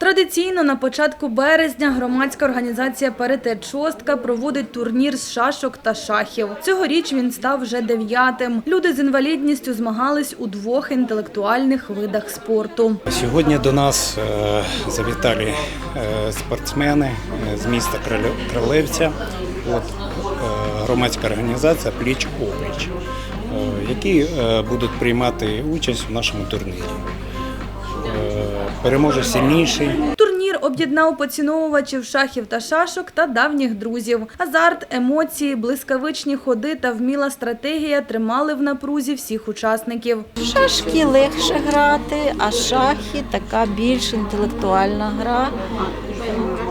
Традиційно на початку березня громадська організація «Паритет Шостка» проводить турнір з шашок та шахів. Цьогоріч він став вже дев'ятим. Люди з інвалідністю змагались у двох інтелектуальних видах спорту. Сьогодні до нас е, завітали е, спортсмени е, з міста е, громадська організація Пліч Опліч, які будуть приймати участь у нашому турнірі. Е, Переможе сильніший. Турнір об'єднав поціновувачів шахів та шашок та давніх друзів. Азарт, емоції, блискавичні ходи та вміла стратегія тримали в напрузі всіх учасників. Шашки легше грати, а шахи така більш інтелектуальна гра.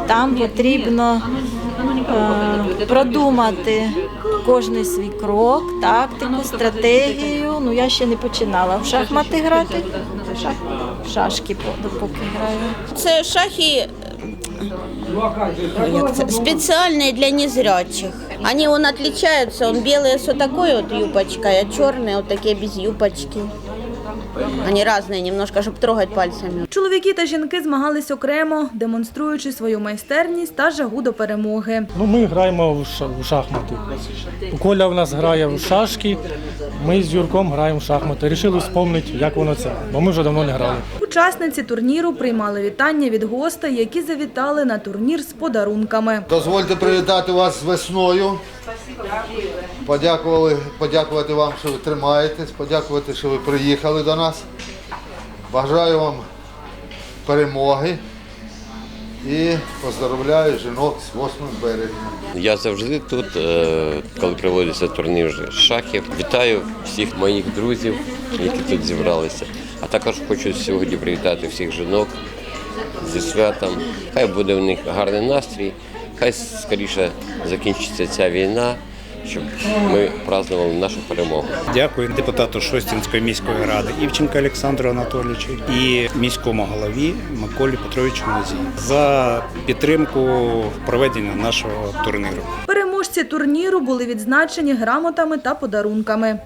Там потрібно продумати кожний свій крок, тактику, стратегію. Ну я ще не починала в шахмати грати. Шах, в шашки по- поки граю. Це шахи э, як це, специальные для незрячих. Они он отличаются, он белый с вот такой вот юбочкой, а черные вот такие без юбочки. Они разные немножко, чтобы трогать пальцами. Чоловіки та жінки змагались окремо, демонструючи свою майстерність та жагу до перемоги. Ну, ми граємо в ша- в шахмати. Коля в нас грає в шашки, ми з Юрком граємо в шахмати. Рішили вспомнити, як воно це, бо ми вже давно не грали. Учасниці турніру приймали вітання від гостей, які завітали на турнір з подарунками. Дозвольте привітати вас з весною. Подякували, подякувати вам, що ви тримаєтесь, подякувати, що ви приїхали до нас. Бажаю вам перемоги і поздравляю жінок з 8 березня. Я завжди тут, е, коли проводиться турнір шахів. Вітаю всіх моїх друзів, які тут зібралися. А також хочу сьогодні привітати всіх жінок зі святом. Хай буде в них гарний настрій, хай скоріше закінчиться ця війна, щоб ми празднували нашу перемогу. Дякую депутату Шостінської міської ради Івченка Олександру Анатолійовичу і міському голові Миколі Петровичу Музі за підтримку в проведенні нашого турніру. Переможці турніру були відзначені грамотами та подарунками.